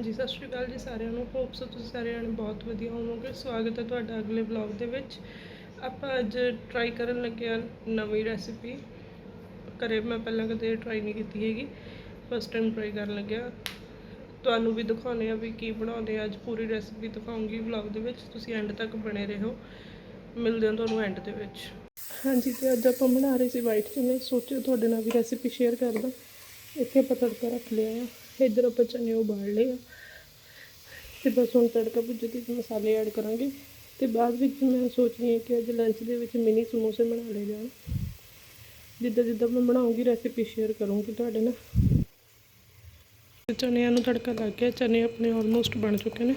ਹਾਂਜੀ, ਸਤਿ ਸ਼੍ਰੀ ਅਕਾਲ ਜੀ ਸਾਰਿਆਂ ਨੂੰ। ਹੋਪ ਸੋ ਤੁਸੀਂ ਸਾਰੇ ਜਣੇ ਬਹੁਤ ਵਧੀਆ ਹੋਵੋਗੇ। ਸਵਾਗਤ ਹੈ ਤੁਹਾਡਾ ਅਗਲੇ ਵਲੌਗ ਦੇ ਵਿੱਚ। ਆਪਾਂ ਅੱਜ ਟਰਾਈ ਕਰਨ ਲੱਗੇ ਹਾਂ ਨਵੀਂ ਰੈਸਿਪੀ ਘਰੇ ਮੈਂ ਪਹਿਲਾਂ ਕਦੇ ਟਰਾਈ ਨਹੀਂ ਕੀਤੀ ਹੈਗੀ। ਫਸਟ ਟਾਈਮ ਟਰਾਈ ਕਰਨ ਲੱਗਿਆ। ਤੁਹਾਨੂੰ ਵੀ ਦਿਖਾਉਂਦੇ ਆ ਵੀ ਕੀ ਬਣਾਉਂਦੇ ਆ ਅੱਜ ਪੂਰੀ ਰੈਸਿਪੀ ਦਿਖਾਉਂਗੀ ਵਲੌਗ ਦੇ ਵਿੱਚ। ਤੁਸੀਂ ਐਂਡ ਤੱਕ ਬਣੇ ਰਹੋ। ਮਿਲਦੇ ਹਾਂ ਤੁਹਾਨੂੰ ਐਂਡ ਦੇ ਵਿੱਚ। ਹਾਂਜੀ, ਤੇ ਅੱਜ ਆਪਾਂ ਬਣਾ ਰਹੇ ਸੀ ਵਾਈਟ ਚਨੇ। ਸੋਚਿਆ ਤੁਹਾਡੇ ਨਾਲ ਵੀ ਰੈਸਿਪੀ ਸ਼ੇਅਰ ਕਰਦਾ ਇੱਥੇ ਆਪਾਂ ਤੜਕਾ ਰੱਖ ਲਿਆ ਆ ਇੱਧਰ ਆਪਾਂ ਚਨੇ ਉਬਾਲ ਲਏ ਆ। ਤੇ ਬਸ ਹੁਣ ਤੜਕਾ ਭੁੱਜ ਤੇ ਮਸਾਲੇ ਐਡ ਕਰਾਂਗੇ। ਤੇ ਬਾਅਦ ਵਿੱਚ ਮੈਂ ਸੋਚ ਰਹੀ ਹਾਂ ਕਿ ਅੱਜ ਲੰਚ ਦੇ ਵਿੱਚ ਮਿਨੀ ਸਮੋਸੇ ਬਣਾ ਲਏ ਜਾਣ। ਜਿੱਦਾਂ ਜਿੱਦਾਂ ਮੈਂ ਬਣਾਉਂਗੀ ਰੈਸਿਪੀ ਸ਼ੇਅਰ ਕਰੂੰਗੀ ਤੁਹਾਡੇ ਨਾਲ। ਚਨਿਆਂ ਨੂੰ ਤੜਕਾ ਲੱਗ ਗਿਆ। ਚਨੇ ਆਪਣੇ ਆਲਮੋਸਟ ਬਣ ਚੁੱਕੇ ਨੇ।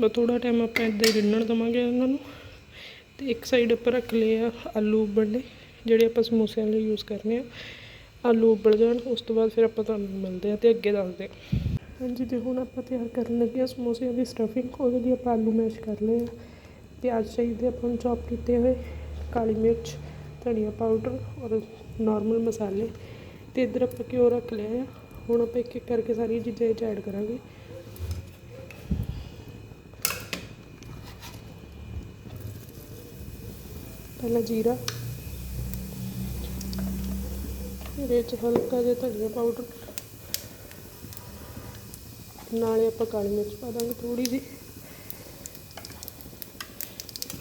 ਬਸ ਥੋੜਾ ਟਾਈਮ ਆਪਾਂ ਇੱਦਾਂ ਹੀ ਰਿੰਨਣ ਦਵਾਂਗੇ ਇਹਨਾਂ ਨੂੰ। ਤੇ ਇੱਕ ਸਾਈਡ ਉੱਪਰ ਰੱਖ ਲਏ ਆ ਆਲੂ ਉਬਲਣੇ, ਜਿਹੜੇ ਆਪਾਂ ਸਮੋਸਿਆਂ ਲਈ ਯੂਜ਼ ਕਰਨੇ ਆ। ਆਲੂ ਉਬਲ ਜਾਣ, ਉਸ ਤੋਂ ਬਾਅਦ ਫਿਰ ਆਪਾਂ ਤੁਹਾਨੂੰ ਮਿਲਦੇ ਹਾਂ ਅਤੇ ਅੱਗੇ ਦੱਸਦੇ ਹਾਂ। ਹਾਂਜੀ, ਤੇ ਹੁਣ ਆਪਾਂ ਤਿਆਰ ਕਰਨ ਲੱਗੇ ਹਾਂ ਸਮੋਸਿਆਂ ਦੀ ਸਟਫਿੰਗ ਉਹਦੇ ਲਈ ਆਪਾਂ ਆਲੂ ਮੈਸ਼ ਕਰ ਲਏ ਆ। ਪਿਆਜ਼ ਚਾਹੀਦੇ ਆਪਾਂ ਨੂੰ ਚੌਪ ਕੀਤੇ ਹੋਏ, ਕਾਲੀ ਮਿਰਚ, ਧਨੀਆ ਪਾਊਡਰ ਔਰ ਨਾਰਮਲ ਮਸਾਲੇ। ਅਤੇ ਇੱਧਰ ਆਪਾਂ ਘਿਓ ਰੱਖ ਲਿਆ ਆ। ਹੁਣ ਆਪਾਂ ਇੱਕ ਇੱਕ ਕਰਕੇ ਸਾਰੀਆਂ ਚੀਜ਼ਾਂ ਇਹ 'ਚ ਐਡ ਕਰਾਂਗੇ। ਪਹਿਲਾਂ ਜੀਰਾ ਇਹਦੇ 'ਚ ਹਲਕਾ ਜਿਹਾ ਧਨੀਆ ਪਾਊਡਰ। ਨਾਲੇ ਆਪਾਂ ਕਾਲੀ ਮਿਰਚ ਪਾ ਦਾਂਗੇ ਥੋੜੀ ਜਿਹੀ।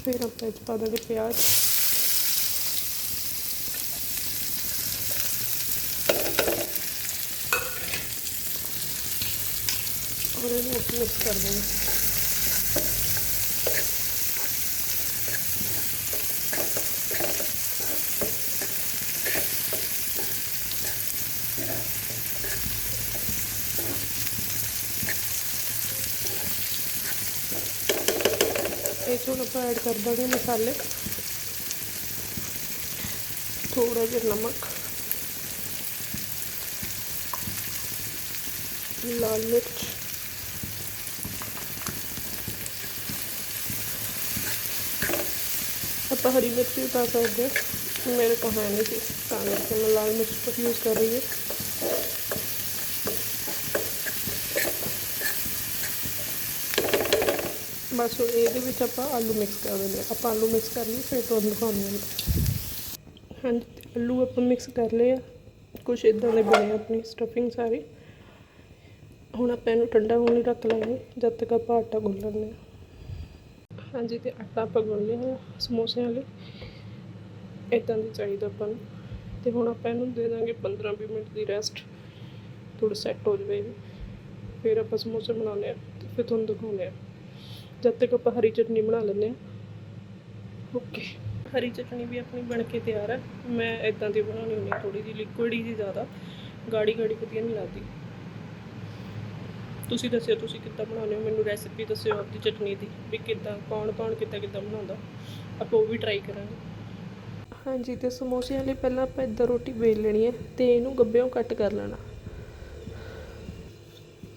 ਫਿਰ ਆਪਾਂ ਇਹ 'ਚ ਪਾ ਦਾਂਗੇ ਪਿਆਜ਼। ਔਰ ਇਹਨੂੰ ਮਿਕਸ ਕਰ ਦਾਂਗੇ ਇਹ 'ਚ ਹੁਣ ਆਪਾਂ ਐਡ ਕਰ ਦਾਂਗੇ ਮਸਾਲੇ ਥੋੜਾ ਜਿਹਾ ਨਮਕ ਲਾਲ ਮਿਰਚ ਆਪਾਂ ਹਰੀ ਮਿਰਚ ਵੀ ਪਾ ਸਕਦੇ ਹਾਂ ਮੇਰੇ ਕੋਲ ਹੈ ਨਹੀਂ ਸੀ ਤਾਂ ਕਰਕੇ ਮੈਂ ਲਾਲ ਮਿਰਚ ਯੂਜ਼ ਕਰ ਰਹੀ ਹਾਂ ਬਸ ਇਹਦੇ ਵਿੱਚ ਆਪਾਂ ਆਲੂ ਮਿਕਸ ਕਰ ਦਿੰਦੇ ਹਾਂ। ਆਪਾਂ ਆਲੂ ਮਿਕਸ ਕਰ ਲਈਏ, ਫਿਰ ਤੁਹਾਨੂੰ ਦਿਖਾਉਂਦੇ ਹਾਂ। ਹਾਂਜੀ ਤੇ ਆਲੂ ਆਪਾਂ ਮਿਕਸ ਕਰ ਲਏ ਆ। ਕੁਛ ਇਦਾਂ ਦੇ ਬਣੇ ਆਪਣੀ ਸਟਫਿੰਗ ਸਾਰੀ। ਹੁਣ ਆਪਾਂ ਇਹਨੂੰ ਠੰਡਾ ਹੋਣ ਲਈ ਰੱਖ ਲਾਂਗੇ, ਜਦ ਤੱਕ ਆਪਾਂ ਆਟਾ ਗੁੰਨ ਲੈਂਦੇ ਹਾਂ। ਹਾਂਜੀ, ਤੇ ਆਟਾ ਆਪਾਂ ਗੁੰਨ ਲਿਆ ਸਮੋਸਿਆਂ ਲਈ ਇਦਾਂ ਦੀ ਚਾਹੀਦਾ ਆਪਾਂ ਨੂੰ। ਤੇ ਹੁਣ ਆਪਾਂ ਇਹਨੂੰ ਦੇ ਦਾਂਗੇ 15-20 ਮਿੰਟ ਦੀ ਰੈਸਟ ਥੋੜਾ ਸੈੱਟ ਹੋ ਜਾਵੇ ਫਿਰ ਆਪਾਂ ਸਮੋਸੇ ਬਣਾਉਂਦੇ ਆ ਤੇ ਫਿਰ ਤੁਹਾਨੂੰ ਦਿਖਾਉਂਦੇ ਆ ਜਦ ਤੱਕ ਆਪਾਂ ਹਰੀ ਚਟਨੀ ਬਣਾ ਲੈਂਦੇ ਆ ਓਕੇ ਹਰੀ ਚਟਨੀ ਵੀ ਆਪਣੀ ਬਣ ਕੇ ਤਿਆਰ ਹੈ। ਮੈਂ ਇਦਾਂ ਦੀ ਬਣਾਉਣੀ ਹੁੰਦੀ ਥੋੜੀ ਜਿਹੀ ਲਿਕੁਇਡ ਹੀ ਜੀ ਜ਼ਿਆਦਾ। ਗਾੜੀ ਗਾੜੀ ਵਧੀਆ ਨਹੀਂ ਲੱਗਦੀ। ਤੁਸੀਂ ਦੱਸਿਓ ਤੁਸੀਂ ਕਿੱਦਾਂ ਬਣਾਉਂਦੇ ਹੋ? ਮੈਨੂੰ ਰੈਸਿਪੀ ਦੱਸਿਓ ਆਪਦੀ ਚਟਨੀ ਦੀ ਵੀ ਕਿੱਦਾਂ ਕੌਣ ਕੌਣ ਕਿੱਦਾਂ ਕਿੱਦਾਂ ਬਣਾਉਂਦਾ? ਆਪਾਂ ਉਹ ਵੀ ਟਰਾਈ ਕਰਾਂਗੇ। ਹਾਂਜੀ ਤੇ ਸਮੋਸਿਆਂ ਲਈ ਪਹਿਲਾਂ ਆਪਾਂ ਇੱਦਾਂ ਰੋਟੀ ਵੇਲ ਲੈਣੀ ਹੈ ਤੇ ਇਹਨੂੰ ਗੱਬਿਓਂ ਕੱਟ ਕਰ ਲੈਣਾ।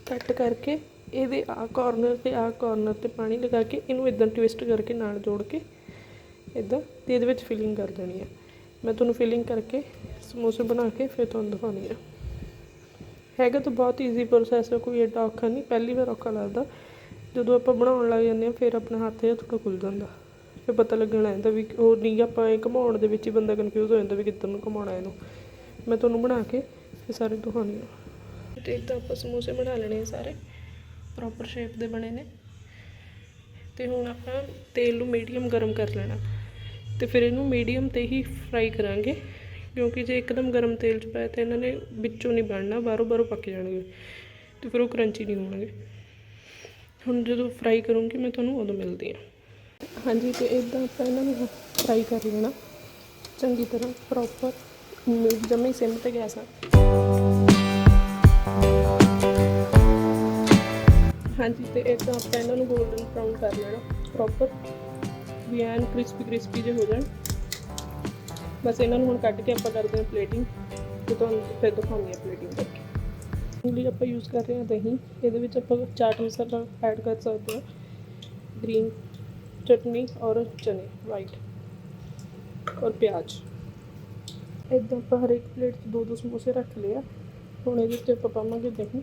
ਕੱਟ ਕਰਕੇ ਇਹਦੇ ਆਹ ਕਾਰਨਰ ਤੇ ਆਹ ਕਾਰਨਰ ਤੇ ਪਾਣੀ ਲਗਾ ਕੇ ਇਹਨੂੰ ਇਦਾਂ ਟਵਿਸਟ ਕਰਕੇ ਨਾਲ ਜੋੜ ਕੇ ਇਦਾਂ ਤੇ ਇਹਦੇ ਵਿੱਚ ਫਿਲਿੰਗ ਕਰ ਦੇਣੀ ਹੈ ਮੈਂ ਤੁਹਾਨੂੰ ਫਿਲਿੰਗ ਕਰਕੇ ਸਮੋਸੇ ਬਣਾ ਕੇ ਫਿਰ ਤੁਹਾਨੂੰ ਦਿਖਾਉਣੀ ਆ। ਹੈਗਾ ਤਾਂ ਬਹੁਤ ਈਜ਼ੀ ਪ੍ਰੋਸੈਸ ਹੈ ਕੋਈ ਏਡਾ ਔਖਾ ਨਹੀਂ, ਪਹਿਲੀ ਵਾਰ ਔਖਾ ਲੱਗਦਾ। ਜਦੋਂ ਆਪਾਂ ਬਣਾਉਣ ਲੱਗ ਜਾਂਦੇ ਹਾਂ, ਫਿਰ ਆਪਣਾ ਹੱਥ ਜਿਹਾ ਥੋੜਾ ਖੁੱਲ ਜਾਂਦਾ। ਫਿਰ ਪਤਾ ਲੱਗਣ ਲੱਗ ਜਾਂਦਾ ਵੀ ਉਹ ਨਹੀਂ, ਆਪਾਂ ਇਹ ਘਮਾਉਣ ਦੇ ਵਿੱਚ ਹੀ ਬੰਦਾ ਕਨਫਿਊਜ਼ ਹੋ ਜਾਂਦਾ ਵੀ ਕਿੱਧਰ ਨੂੰ ਘਮਾਉਣਾ ਇਹਨੂੰ। ਮੈਂ ਤੁਹਾਨੂੰ ਬਣਾ ਕੇ ਫਿਰ ਸਾਰੇ ਦਿਖਾਉਣੀ ਆ। ਤੇ ਇਦਾਂ ਆਪਾਂ ਸਮੋਸੇ ਬਣਾ ਲੈਣੇ ਆ ਸਾਰੇ। ਪ੍ਰੋਪਰ ਸ਼ੇਪ ਦੇ ਬਣੇ ਨੇ। ਤੇ ਹੁਣ ਆਪਾਂ ਤੇਲ ਨੂੰ ਮੀਡੀਅਮ ਗਰਮ ਕਰ ਲੈਣਾ। ਤੇ ਫਿਰ ਇਹਨੂੰ ਮੀਡੀਅਮ ਤੇ ਹੀ ਫਰਾਈ ਕਰਾਂਗੇ। ਕਿਉਂਕਿ ਜੇ ਇੱਕਦਮ ਗਰਮ ਤੇਲ 'ਚ ਪਾਇਆ ਤਾਂ ਇਹਨਾਂ ਨੇ ਵਿੱਚੋਂ ਨਹੀਂ ਬਣਨਾ, ਬਾਹਰੋਂ ਬਾਹਰੋਂ ਪੱਕ ਜਾਣਗੇ। ਤੇ ਫਿਰ ਉਹ ਕਰੰਚੀ ਨਹੀਂ ਹੋਣਗੇ। ਹੁਣ ਜਦੋਂ ਫਰਾਈ ਕਰੂੰਗੀ ਮੈਂ ਤੁਹਾਨੂੰ ਉਦੋਂ ਮਿਲਦੀ ਹਾਂ। ਹਾਂਜੀ, ਤੇ ਇਦਾਂ ਆਪਾਂ ਇਹਨਾਂ ਨੂੰ ਫਰਾਈ ਕਰ ਲੈਣਾ। ਚੰਗੀ ਤਰ੍ਹਾਂ ਪ੍ਰੋਪਰ ਜਮੇ ਸਿਮ ਤੇ ਗੈਸ ਆ। ਹਾਂਜੀ, ਤੇ ਇਦਾਂ ਆਪਾਂ ਇਹਨਾਂ ਨੂੰ 골ਡਨ ਬਰਾਊਨ ਕਰ ਲੈਣਾ ਪ੍ਰੋਪਰ ਵੀ ਐਨ ਕ੍ਰਿਸਪੀ ਕ੍ਰਿਸਪੀ ਜਿਹੇ ਹੋ ਜਾਣ। ਬਸ ਇਹਨਾਂ ਨੂੰ ਹੁਣ ਕੱਢ ਕੇ ਆਪਾਂ ਕਰਦੇ ਹਾਂ ਪਲੇਟਿੰਗ ਤੇ ਤੁਹਾਨੂੰ ਫਿਰ ਦਿਖਾਉਂਦੀ ਹਾਂ ਪਲੇਟਿੰਗ ਕਰਕੇ। ਲਈ ਆਪਾਂ ਯੂਜ਼ ਕਰ ਰਹੇ ਹਾਂ ਦਹੀਂ, ਇਹਦੇ ਵਿੱਚ ਆਪਾਂ ਚਾਟ ਮਸਾਲਾ ਐਡ ਕਰ ਸਕਦੇ ਹਾਂ। ਗ੍ਰੀਨ ਚਟਨੀ ਔਰ ਚਨੇ ਵਾਈਟ ਔਰ ਪਿਆਜ਼। ਇਦਾਂ ਆਪਾਂ ਹਰ ਇੱਕ ਪਲੇਟ 'ਚ ਦੋ ਦੋ ਸਮੋਸੇ ਰੱਖ ਲਏ ਆ। ਹੁਣ ਇਹਦੇ ਉੱਤੇ ਆਪਾਂ ਪਾਵਾਂਗੇ ਦਹੀਂ।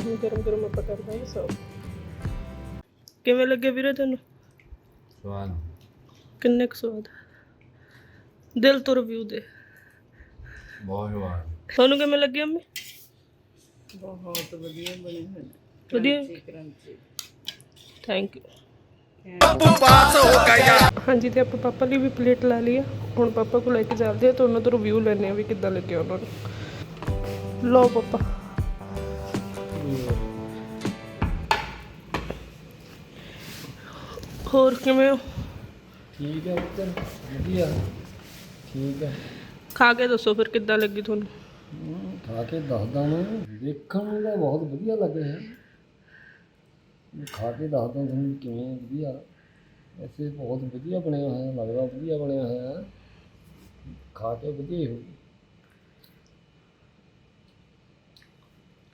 ਹੁਣ ਗਰਮ ਗਰਮ ਆਪਾਂ ਕਰ ਦਾਂਗੇ ਸਰਵ ਕਿਵੇਂ ਲੱਗੇ ਵੀਰੇ ਤੈਨੂੰ ਸਵਾਦ। ਕਿੰਨੇ ਕੁ ਸਵਾਦ? ਦਿਲ ਤੋਂ ਰਿਵਿਊ ਦੇ ਬਹੁਤ ਸਵਾਦ। ਤੁਹਾਨੂੰ ਕਿਵੇਂ ਲੱਗੇ ਅੰਮੀ? ਬਹੁਤ ਵਧੀਆ ਬਣੇ ਹੋਏ ਨੇ। ਵਧੀਆ? ਕਰੰਚੀ ਥੈਂਕ ਯੂ ਹਾਂਜੀ ਤੇ ਆਪਾਂ ਪਾਪਾ ਲਈ ਵੀ ਪਲੇਟ ਲਾ ਲਈ ਆ। ਹੁਣ ਪਾਪਾ ਕੋਲ ਲੈ ਕੇ ਜਾਂਦੇ ਆ ਤਾਂ ਉਹਨਾਂ ਤੋਂ ਰਿਵਿਊ ਲੈਣੇ ਆ ਵੀ ਕਿੱਦਾਂ ਲੱਗਿਆ ਉਹਨਾਂ ਨੂੰ। ਲਓ ਪਾਪਾ। ਹੋਰ ਕਿਵੇਂ ਹੋ? ਠੀਕ ਹੈ ਉੱਤਰ ਵਧੀਆ। ਠੀਕ ਹੈ। ਖਾ ਕੇ ਦੱਸੋ ਫਿਰ ਕਿੱਦਾਂ ਲੱਗੀ ਤੁਹਾਨੂੰ? ਹਮ, ਖਾ ਕੇ ਦੱਸਦਾ ਮੈਂ। ਦੇਖਣ ਨੂੰ ਤਾਂ ਬਹੁਤ ਵਧੀਆ ਲੱਗ ਰਿਹਾ। ਹੈ ਖਾ ਕੇ ਦੱਸਦਾ ਤੁਹਾਨੂੰ ਕਿਵੇਂ ਵਧੀਆ। ਵੈਸੇ ਬਹੁਤ ਵਧੀਆ ਬਣਿਆ ਹੋਇਆ ਲੱਗਦਾ ਵਧੀਆ ਬਣਿਆ ਹੋਇਆ। ਹੈ। ਖਾ ਕੇ ਵਧੀਆ ਹੀ ਹੋਊ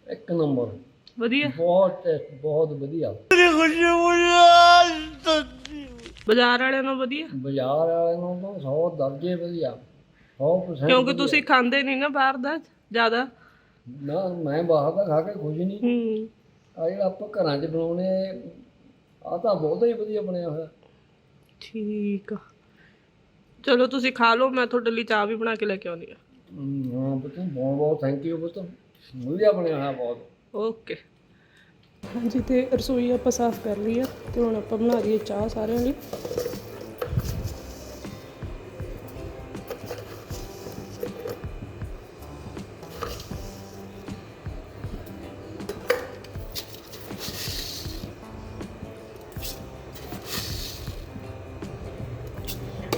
ਇੱਕ ਨੰਬਰ। ਵਧੀਆ? ਬਹੁਤ ਟੇਸਟ ਬਹੁਤ ਵਧੀਆ। ਬਾਜ਼ਾਰ ਵਾਲਿਆਂ ਨਾਲੋਂ ਵਧੀਆ? ਬਾਜ਼ਾਰ ਵਾਲਿਆਂ ਨੂੰ ਤਾਂ 100 ਦਰਜੇ ਵਧੀਆ। 100% ਕਿਉਂਕਿ। ਤੁਸੀਂ ਖਾਂਦੇ ਨਹੀਂ ਨਾ ਬਾਹਰ ਦਾ ਜ਼ਿਆਦਾ। ਨਾ ਮੈਂ ਬਾਹਰ ਦਾ ਖਾ ਕੇ ਖੁਸ਼ ਨਹੀਂ। ਹੂੰ। ਆ ਜਿਹੜਾ ਆਪਾਂ ਘਰਾਂ 'ਚ ਬਣਾਉਣੇ ਆ ਤਾਂ ਬਹੁਤਾ ਹੀ ਵਧੀਆ ਬਣਿਆ ਹੋਇਆ। ਠੀਕ ਆ। ਚਲੋ ਤੁਸੀਂ ਖਾ ਲਓ ਮੈਂ ਤੁਹਾਡੇ ਲਈ ਚਾਹ ਵੀ ਬਣਾ ਕੇ ਲੈ ਕੇ ਆਉਂਦੀ ਆ ਹਮ, ਹਾਂ ਪੁੱਤ ਬਹੁਤ ਬਹੁਤ ਥੈਂਕ ਯੂ ਪੁੱਤ। ਵਧੀਆ ਬਣਿਆ ਹੋਇਆ ਬਹੁਤ। ਓਕੇ। ਹਾਂਜੀ, ਤੇ ਰਸੋਈ ਆਪਾਂ ਸਾਫ਼ ਕਰ ਲਈ ਆ ਤੇ ਹੁਣ ਆਪਾਂ ਬਣਾ ਲਈਏ ਚਾਹ ਸਾਰਿਆਂ ਲਈ।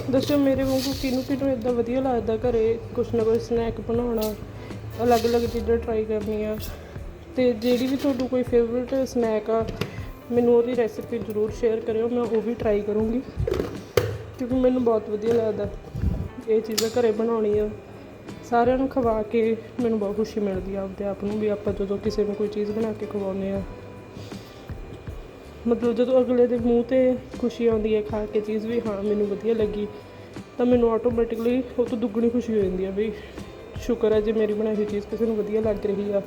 ਦੱਸੋ, ਮੇਰੇ ਵਾਂਗੂ ਕਿਹਨੂੰ ਕਿਹਨੂੰ ਇਦਾਂ ਵਧੀਆ ਲੱਗਦਾ ਘਰੇ ਕੁਛ ਨਾ ਕੁਛ ਸਨੈਕ ਬਣਾਉਣਾ, ਅਲੱਗ-ਅਲੱਗ ਚੀਜ਼ਾਂ ਟਰਾਈ ਕਰਨੀਆਂ। ਤੇ ਜਿਹੜੀ ਵੀ ਤੁਹਾਨੂੰ ਕੋਈ ਫੇਵਰਿਟ ਸਨੈਕ ਆ, ਮੈਨੂੰ ਉਹਦੀ ਰੈਸਿਪੀ ਜ਼ਰੂਰ ਸ਼ੇਅਰ ਕਰਿਓ, ਮੈਂ ਉਹ ਵੀ ਟਰਾਈ ਕਰੂੰਗੀ। ਕਿਉਂਕਿ ਮੈਨੂੰ ਬਹੁਤ ਵਧੀਆ ਲੱਗਦਾ, ਇਹ ਚੀਜ਼ਾਂ ਘਰੇ ਬਣਾਉਣੀਆਂ। ਸਾਰਿਆਂ ਨੂੰ ਖਵਾ ਕੇ ਮੈਨੂੰ ਬਹੁਤ ਖੁਸ਼ੀ ਮਿਲਦੀ ਆ ਆਪਦੇ ਆਪ ਨੂੰ ਵੀ ਆਪਾਂ ਜਦੋਂ ਕਿਸੇ ਨੂੰ ਕੋਈ ਚੀਜ਼ ਬਣਾ ਕੇ ਖਵਾਉਂਦੇ ਆ। ਮਤਲਬ ਜਦੋਂ ਅਗਲੇ ਦੇ ਮੂੰਹ ਤੇ ਖੁਸ਼ੀ ਆਉਂਦੀ ਹੈ, ਖਾ ਕੇ ਚੀਜ਼ ਵੀ, ਹਾਂ, ਮੈਨੂੰ ਵਧੀਆ ਲੱਗੀ, ਤਾਂ ਮੈਨੂੰ ਆਟੋਮੈਟਿਕਲੀ ਉਹ ਤੋਂ ਦੁੱਗਣੀ ਖੁਸ਼ੀ ਹੋ ਜਾਂਦੀ ਆ ਵੀ ਸ਼ੁਕਰ ਹੈ ਜੇ ਮੇਰੀ ਬਣਾਈ ਹੋਈ ਚੀਜ਼ ਕਿਸੇ ਨੂੰ ਵਧੀਆ ਲੱਗ ਰਹੀ ਆ।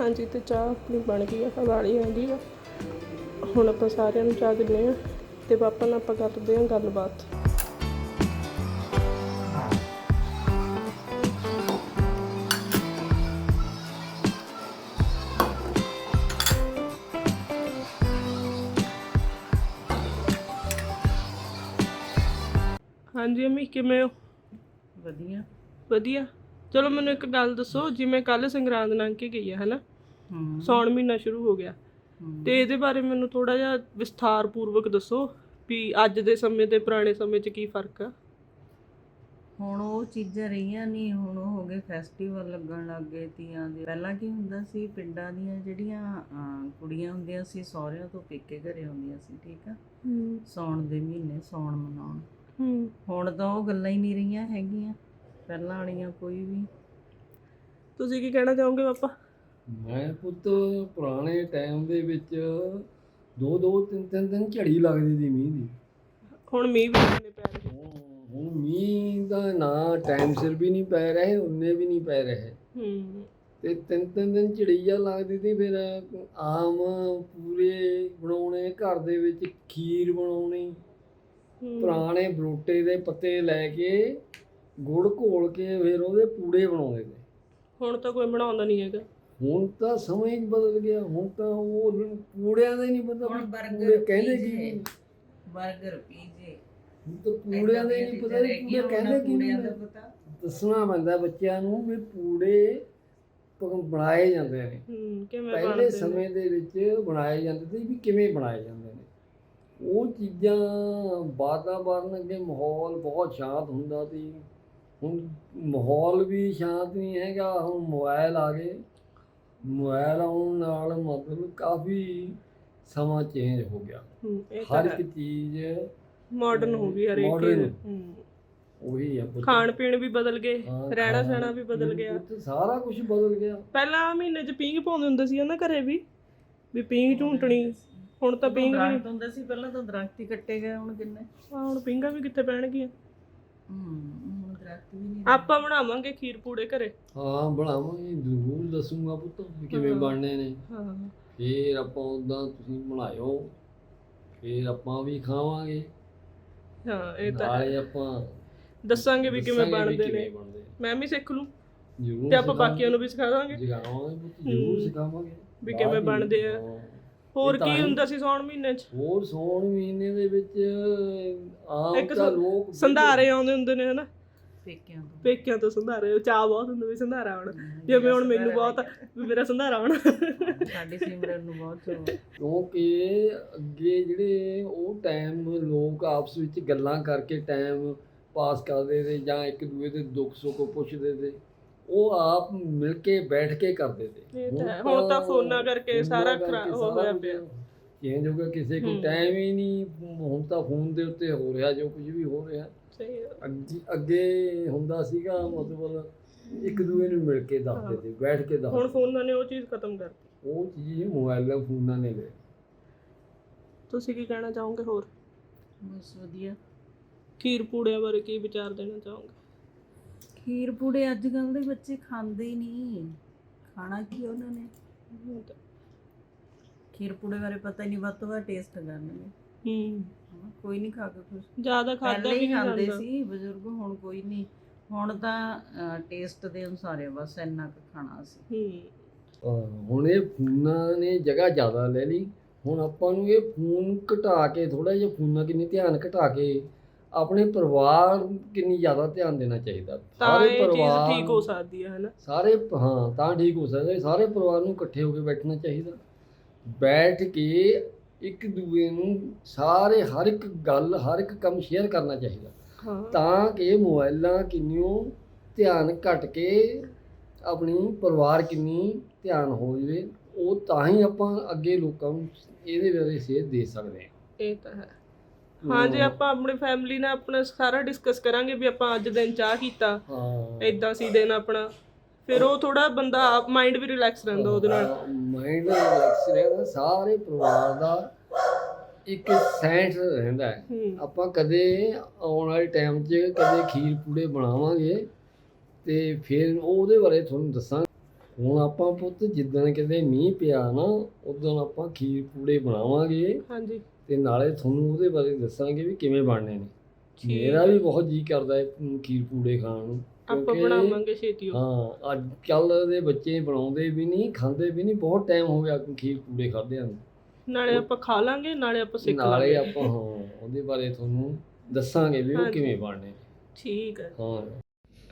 ਹਾਂਜੀ ਤੇ ਚਾਹ ਆਪਣੀ ਬਣ ਗਈ ਆ ਹਵਾਲੀ ਆਂਦੀ ਆ। ਹੁਣ ਆਪਾਂ ਸਾਰਿਆਂ ਨੂੰ ਚਾਹ ਦਿੰਦੇ ਆ ਤੇ ਪਾਪਾ ਨਾਲ ਆਪਾਂ ਕਰਦੇ ਆ ਗੱਲਬਾਤ। ਹਾਂਜੀ ਅਮੀ ਕਿਵੇਂ ਹੋ? ਵਧੀਆ। ਵਧੀਆ? ਚਲੋ ਮੈਨੂੰ ਇੱਕ ਗੱਲ ਦੱਸੋ ਜਿਵੇਂ ਕੱਲ ਸੰਗਰਾਂਦ ਲੰਘ ਕੇ ਗਈ ਹੈ ਹਨਾ? ਸੌਣ ਮਹੀਨਾ ਸ਼ੁਰੂ ਹੋ ਗਿਆ। ਤੇ ਇਹਦੇ ਬਾਰੇ ਮੈਨੂੰ ਥੋੜਾ ਜਿਹਾ ਵਿਸਥਾਰ ਪੂਰਵਕ ਦੱਸੋ ਵੀ ਅੱਜ ਦੇ ਸਮੇਂ ਤੇ ਪੁਰਾਣੇ ਸਮੇਂ 'ਚ ਕੀ ਫ਼ਰਕ ਆ? ਹੁਣ ਉਹ ਚੀਜ਼ਾਂ ਰਹੀਆਂ ਨਹੀਂ ਹੁਣ ਉਹ ਹੋ ਗਏ ਫੈਸਟੀਵਲ ਲੱਗਣ ਲੱਗ ਗਏ ਤੀਆਂ ਦੇ। ਪਹਿਲਾਂ ਕੀ ਹੁੰਦਾ ਸੀ ਪਿੰਡਾਂ ਦੀਆਂ ਜਿਹੜੀਆਂ ਕੁੜੀਆਂ ਹੁੰਦੀਆਂ ਸੀ ਸਹੁਰਿਆਂ ਤੋਂ ਪੇਕੇ ਘਰੇ ਆਉਂਦੀਆਂ ਸੀ ਠੀਕ ਆ? ਸੌਣ ਦੇ ਮਹੀਨੇ ਸੌਣ ਮਨਾਉਣ। ਹੂੰ। ਹੁਣ ਤਾਂ ਉਹ ਗੱਲਾਂ ਹੀ ਨਹੀਂ ਰਹੀਆਂ ਹੈਗੀਆਂ। ਪਹਿਲਾਂ ਵਾਲੀਆਂ ਕੋਈ ਵੀ। ਤੁਸੀਂ ਕੀ ਕਹਿਣਾ ਚਾਹੋਗੇ ਪਾਪਾ? ਮੈਂ ਪੁੱਤ ਪੁਰਾਣੇ ਟਾਈਮ ਦੇ ਵਿੱਚ ਦੋ ਦੋ ਤਿੰਨ ਤਿੰਨ ਦਿਨ ਝੜੀ ਲੱਗਦੀ ਸੀ ਮੀਂਹ ਦੀ। ਹੁਣ ਮੀਂਹ ਵੀ ਕਿੰਨੇ ਪੈ ਰਹੇ? ਹੁਣ ਮੀਂਹ ਦਾ ਨਾ ਟਾਈਮ ਸਿਰ ਵੀ ਨਹੀਂ ਪੈ ਰਹੇ ਉਨੇ ਵੀ ਨਹੀਂ ਪੈ ਰਹੇ। ਹੂੰ। ਤੇ ਤਿੰਨ ਤਿੰਨ ਦਿਨ ਝੜੀਆ ਲੱਗਦੀ ਸੀ ਫਿਰ ਆਮ ਪੂਰੇ ਬਣਾਉਣੇ ਘਰ ਦੇ ਵਿੱਚ ਖੀਰ ਬਣਾਉਣੀ। ਪੁਰਾਣੇ ਬਰੋਟੇ ਦੇ ਪੱਤੇ ਲੈ ਕੇ ਗੁੜ ਘੋਲ ਕੇ ਫਿਰ ਉਹਦੇ ਪੂੜੇ ਬਣਾਉਂਦੇ ਨੇ। ਹੁਣ ਤਾਂ ਕੋਈ ਬਣਾਉਂਦਾ ਨਹੀਂ ਹੈਗਾ। ਹੁਣ ਤਾਂ ਸਮਾਂ ਹੀ ਬਦਲ ਗਿਆ। ਹੁਣ ਤਾਂ ਉਹ ਪੂੜਿਆਂ ਦਾ ਹੀ ਨਹੀਂ ਪਤਾ। ਹੁਣ ਪੂੜੇ ਕਹਿੰਦੇ ਕੀ 버ਗਰ ਪੀਜੇ। ਹੁਣ ਤਾਂ ਪੂੜਿਆਂ ਦਾ ਹੀ ਨਹੀਂ ਪਤਾ। ਪੂੜੇ ਕਹਿੰਦੇ ਕੀ ਦੱਸਣਾ ਪੈਂਦਾ ਬੱਚਿਆਂ ਨੂੰ ਵੀ ਪੂੜੇ ਬਣਾਏ ਜਾਂਦੇ ਨੇ। ਪਹਿਲੇ ਸਮੇਂ ਦੇ ਵਿੱਚ ਬਣਾਏ ਜਾਂਦੇ ਸੀ ਵੀ ਕਿਵੇਂ ਬਣਾਏ ਜਾਂਦੇ ਨੇ। ਉਹ ਚੀਜ਼ਾਂ ਵਾਤਾਵਰਨ ਅੱਗੇ ਮਾਹੌਲ ਬਹੁਤ ਸ਼ਾਂਤ ਹੁੰਦਾ ਸੀ। ਹੁਣ ਮਾਹੌਲ ਵੀ ਸ਼ਾਂਤ ਨਹੀਂ ਹੈਗਾ ਹੁਣ ਮੋਬਾਈਲ ਆ ਗਏ। ਮੋਬਾਈਲ ਆਉਣ ਨਾਲ ਮਤਲਬ ਕਾਫੀ ਸਮਾਂ ਚੇਂਜ ਹੋ ਗਿਆ। ਹਰ ਇੱਕ ਚੀਜ਼ ਮਾਡਰਨ ਹੋ ਗਈ ਹਰੇਕ Modern। ਚੀਜ਼। ਹੂੰ ਉਹੀ ਆ। ਖਾਣ ਪੀਣ ਵੀ ਬਦਲ ਗਏ ਰਹਿਣਾ ਸਹਿਣਾ ਵੀ ਬਦਲ ਗਿਆ। ਸਾਰਾ ਕੁਝ ਬਦਲ ਗਿਆ। ਪਹਿਲਾਂ ਮਹੀਨੇ 'ਚ ਪੀਂਘ ਪਾਉਂਦੇ ਹੁੰਦੇ ਸੀ ਨਾ ਘਰੇ ਵੀ ਵੀ ਪੀਂਘ ਝੂੰਟਣੀ ਹੁਣ ਤਾਂ ਪੀਂਘ ਵੀ ਹੁੰਦੇ ਸੀ ਪਹਿਲਾਂ ਤਾਂ ਦਰਖਤ ਹੀ ਕੱਟੇ ਗਏ ਹੁਣ ਕਿੰਨੇ ਹਾਂ, ਹੁਣ ਪੀਂਘਾਂ ਵੀ ਕਿੱਥੇ ਪੈਣਗੀਆਂ। ਹੂੰ। ਦਰਖਤ ਵੀ ਨਹੀਂ ਆਪਾਂ ਬਣਾਵਾਂਗੇ ਖੀਰ ਪੂੜੇ ਘਰੇ ਹਾਂ ਬਣਾਵਾਂਗੇ ਜ਼ਰੂਰ ਦੱਸੂਗਾ ਪੁੱਤ ਵੀ ਕਿਵੇਂ। ਬਣਨੇ ਨੇ ਹਾਂ ਫੇਰ ਆਪਾਂ ਉਦਾਂ ਤੁਸੀਂ ਬਣਾਇਓ ਫੇਰ ਆਪਾਂ ਵੀ ਖਾਵਾਂਗੇ ਹਾਂ ਇਹ ਤਾਂ ਹੈ। ਨਾਲੇ ਆਪਾਂ ਦੱਸਾਂਗੇ ਵੀ ਕਿਵੇਂ ਦੱਸਾਂਗੇ ਵੀ ਬਣਦੇ ਨੇ ਕਿਵੇਂ ਬਣਦੇ ਆ। ਮੈਂ ਵੀ ਸਿੱਖ ਲੂੰ ਜ਼ਰੂਰ ਤੇ ਆਪਾਂ ਬਾਕੀਆਂ ਨੂੰ ਵੀ ਸਿਖਾ ਦਾਂਗੇ ਸਿਖਾਵਾਂਗੇ ਪੁੱਤ ਜ਼ਰੂਰ ਹੂੰ। ਸਿਖਾਵਾਂਗੇ ਵੀ ਕਿਵੇਂ ਬਣਦੇ ਆ। ਹਾਂ। ਹੋਰ ਇਹ ਤਾਂ ਕੀ ਹੈ। ਹੁੰਦਾ ਸੀ ਸੌਣ ਮਹੀਨੇ 'ਚ ਹੋਰ ਸੌਣ ਮਹੀਨੇ ਦੇ ਵਿੱਚ ਆਮ ਇੱਕ ਤਾਂ ਸੰ- ਲੋਕ ਸੰਧਾਰੇ ਆਉਂਦੇ ਹੁੰਦੇ ਨੇ ਹਨਾ ਪੇਕਿਆਂ ਤੋਂ ਪੇਕਿਆਂ ਤੋਂ ਸੰਧਾਰੇ ਚਾਹ ਬਹੁਤ ਹੁੰਦਾ ਵੀ ਸੰਧਾਰਾ ਆਉਣਾ ਜਿਵੇਂ ਹੁਣ ਮੈਨੂੰ ਬਹੁਤ ਵੀ ਮੇਰਾ ਸੰਧਾਰਾ ਆਉਣਾ ਸਾਡੀ ਸਿਮਰਨ ਨੂੰ ਬਹੁਤ। ਕਿਉਂਕਿ ਅੱਗੇ ਜਿਹੜੇ ਉਹ ਟਾਈਮ ਲੋਕ ਆਪਸ ਵਿੱਚ ਗੱਲਾਂ ਕਰਕੇ ਟਾਈਮ ਪਾਸ ਕਰਦੇ ਤੇ ਜਾਂ ਇੱਕ ਦੂਏ ਦੇ ਦੁੱਖ ਸੁੱਖ ਪੁੱਛਦੇ ਤੇ ਉਹ ਆਪ ਮਿਲ ਕੇ ਬੈਠ ਕੇ ਕਰਦੇ ਤੇ ਹੈ। ਹੁਣ ਤਾਂ ਫੋਨਾਂ ਕਰਕੇ ਸਾਰਾ ਉਹ ਹੋਇਆ ਪਿਆ। ਚੇਂਜ ਹੋ ਗਿਆ ਕਿਸੇ ਕੋਲ ਹੂੰ। ਟਾਈਮ ਹੀ ਨਹੀਂ ਹੁਣ ਤਾਂ ਫੋਨ ਦੇ ਉੱਤੇ ਹੋ ਰਿਹਾ ਜੋ ਕੁਝ ਵੀ ਹੋ ਰਿਹਾ ਸਹੀ। ਅੱਗੇ ਅੱਗੇ ਹੁੰਦਾ ਸੀਗਾ ਮਤਲਬ ਇੱਕ ਦੂਏ ਨੂੰ ਮਿਲ ਕੇ ਦੱਸਦੇ ਤੇ ਬੈਠ ਕੇ ਹੁਣ ਦੱਸਦੇ ਫੋਨਾਂ ਨੇ ਉਹ ਚੀਜ਼ ਖਤਮ ਕਰਤੀ। ਉਹ ਚੀਜ਼ ਮੋਬਾਈਲਾਂ ਫੋਨਾਂ ਨੇ ਲੈ ਤੁਸੀਂ ਕੀ ਕਹਿਣਾ ਚਾਹੋਗੇ ਹੋਰ? ਬਸ ਵਧੀਆ। ਖੀਰ ਪੂੜਿਆਂ ਬਾਰੇ ਕੀ ਵਿਚਾਰ ਦੇਣਾ ਚਾਹੋਗੇ? ਖੀਰ ਪੂੜੇ ਅੱਜ ਕੱਲ ਦੇ ਬੱਚੇ ਖਾਂਦੇ ਹੀ ਨਹੀਂ। ਖਾਣਾ ਕੀ ਉਹਨਾਂ ਨੇ? ਹੁਣ ਖੀਰ ਪੂੜੇ ਬਾਰੇ ਪਤਾ ਹੀ ਨਹੀਂ ਵੱਧ ਤੋਂ ਵੱਧ ਟੇਸਟ ਕਰਨਗੇ। ਹੂੰ। ਕੋਈ ਨਹੀਂ ਖਾ ਕੇ ਖੁਸ਼ ਜ਼ਿਆਦਾ ਖਾਦਾ ਪਹਿਲੇ ਵੀ ਹੀ ਨਹੀਂ ਖਾਂਦੇ ਜਾਂਦਾ। ਸੀ ਬਜ਼ੁਰਗ ਹੁਣ ਕੋਈ ਨਹੀਂ। ਹੁਣ ਤਾਂ ਟੇਸਟ ਦੇ ਅਨੁਸਾਰ ਹੈ ਬਸ ਇੰਨਾ ਕੁ ਖਾਣਾ ਸੀ। ਹੂੰ ਹੁਣ ਇਹ ਫੋਨਾਂ ਨੇ ਜਗ੍ਹਾ ਜ਼ਿਆਦਾ ਲੈ ਲਈ। ਹੁਣ ਆਪਾਂ ਨੂੰ ਇਹ ਫੋਨ ਘਟਾ ਕੇ ਥੋੜਾ ਜਿਹਾ ਫੋਨਾਂ ਕਿੰਨੀ ਧਿਆਨ ਘਟਾ ਕੇ ਆਪਣੇ ਪਰਿਵਾਰ ਕਿੰਨੀ ਜ਼ਿਆਦਾ ਧਿਆਨ ਦੇਣਾ ਚਾਹੀਦਾ। ਤਾਂ ਇਹ ਚੀਜ਼ ਠੀਕ ਹੋ ਸਕਦੀ ਹੈ ਹਨਾ? ਸਾਰੇ ਹਾਂ ਤਾਂ ਠੀਕ ਹੋ ਸਕਦਾ। ਸਾਰੇ ਪਰਿਵਾਰ ਨੂੰ ਇਕੱਠੇ ਹੋ ਕੇ ਬੈਠਣਾ ਚਾਹੀਦਾ। ਬੈਠ ਕੇ ਇੱਕ ਦੂਏ ਨੂੰ ਸਾਰੇ ਹਰ ਇੱਕ ਗੱਲ ਹਰ ਇੱਕ ਕੰਮ ਸ਼ੇਅਰ ਕਰਨਾ ਚਾਹੀਦਾ। ਹਾਂ। ਤਾਂ ਕਿ ਮੋਬਾਈਲਾਂ ਕਿੰਨਿਓ ਧਿਆਨ ਘਟ ਕੇ ਆਪਣੀ ਪਰਿਵਾਰ ਕਿੰਨੀ ਧਿਆਨ ਹੋ ਜਵੇ ਉਹ ਤਾਂ ਹੀ ਆਪਾਂ ਅੱਗੇ ਲੋਕਾਂ ਨੂੰ ਇਹਦੇ ਬਾਰੇ ਸੇਧ ਦੇ ਸਕਦੇ ਇਹ ਤਾਂ ਹੈ। ਹਾਂ ਜੇ ਆਪਾਂ ਆਪਣੀ ਫੈਮਿਲੀ ਨਾਲ ਆਪਣਾ ਸਾਰਾ ਡਿਸਕਸ ਕਰਾਂਗੇ ਵੀ ਆਪਾਂ ਅੱਜ ਦਿਨ ਚਾਹ ਕੀਤਾ ਹਾਂ। ਹਾਂ ਇਦਾਂ ਸੀ ਦਿਨ ਆਪਣਾ। ਫਿਰ ਉਹ ਥੋੜਾ ਬੰਦਾ ਆਪ ਮਾਈਂਡ ਵੀ ਰਿਲੈਕਸ ਰਹਿੰਦਾ ਉਹਦੇ ਨਾਲ। ਮਾਈਂਡ ਰਿਲੈਕਸ ਰਹਿੰਦਾ ਸਾਰੇ ਪਰਿਵਾਰ ਦਾ ਇੱਕ ਸੈਂਸ ਰਹਿੰਦਾ ਹੈ। ਹੂੰ। ਆਪਾਂ ਕਦੇ ਆਉਣ ਵਾਲੇ ਟਾਈਮ 'ਚ ਕਦੇ ਖੀਰ ਪੂੜੇ ਬਣਾਵਾਂਗੇ ਤੇ ਫਿਰ ਉਹਦੇ ਬਾਰੇ ਤੁਹਾਨੂੰ ਦੱਸਾਂਗੇ। ਹੁਣ ਆਪਾਂ ਪੁੱਤ ਜਿੱਦਣ ਕਿਤੇ ਮੀਂਹ ਪਿਆ ਨਾ ਉਦੋਂ ਆਪਾਂ ਖੀਰ ਪੂੜੇ ਬਣਾਵਾਂਗੇ। ਹਾਂਜੀ। ਤੇ ਨਾਲੇ ਤੁਹਾਨੂੰ ਉਹਦੇ ਬਾਰੇ ਦੱਸਾਂਗੇ ਵੀ ਕਿਵੇਂ ਬਣਨੇ ਨੇ। ਠੀਕ ਮੇਰਾ ਵੀ ਬਹੁਤ ਜੀ ਕਰਦਾ ਹੈ ਅਮ, ਖੀਰ ਪੂੜੇ ਖਾਣ ਨੂੰ। ਆਪਾਂ ਕਿਉਂਕਿ- ਬਣਾਵਾਂਗੇ ਛੇਤੀ ਉਹ। ਹਾਂ ਅੱਜ ਕੱਲ ਦੇ ਬੱਚੇ ਬਣਾਉਂਦੇ ਵੀ ਨਹੀਂ ਖਾਂਦੇ ਵੀ ਨਹੀਂ ਬਹੁਤ ਟਾਈਮ ਹੋ ਗਿਆ ਖੀਰ ਪੂੜੇ ਖਾਦਿਆਂ ਨੂੰ ਨਾਲੇ ਆਪਾਂ ਖਾ ਲਾਂਗੇ ਨਾਲੇ ਆਪਾਂ ਸਿੱਖ ਨਾਲੇ ਲਾਂਗੇ ਆਪਾਂ ਹਾਂ ਉਹਦੇ ਬਾਰੇ ਤੁਹਾਨੂੰ ਦੱਸਾਂਗੇ ਵੀ ਉਹ ਹਾਂਜੀ। ਕਿਵੇਂ ਬਣਨੇ। ਨੇ ਠੀਕ ਹੈ। ਹਾਂ।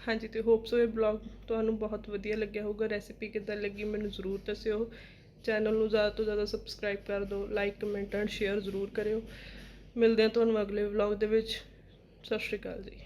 ਹਾਂਜੀ ਤੇ ਹੋਪ ਸੋ ਇਹ ਬਲੌਗ ਤੁਹਾਨੂੰ ਬਹੁਤ ਵਧੀਆ ਲੱਗਿਆ ਹੋਊਗਾ। ਰੈਸਿਪੀ ਕਿੱਦਾਂ ਲੱਗੀ ਮੈਨੂੰ ਜ਼ਰੂਰ ਦੱਸਿਓ। ਚੈਨਲ ਨੂੰ ਜ਼ਿਆਦਾ ਤੋਂ ਜ਼ਿਆਦਾ ਸਬਸਕ੍ਰਾਈਬ ਕਰ ਦਿਓ ਲਾਈਕ ਕਮੈਂਟ ਐਂਡ ਸ਼ੇਅਰ ਜ਼ਰੂਰ ਕਰਿਓ। ਮਿਲਦੇ ਹਾਂ ਤੁਹਾਨੂੰ ਅਗਲੇ ਵਲੌਗ ਦੇ ਵਿੱਚ। ਸਤਿ ਸ਼੍ਰੀ ਅਕਾਲ ਜੀ।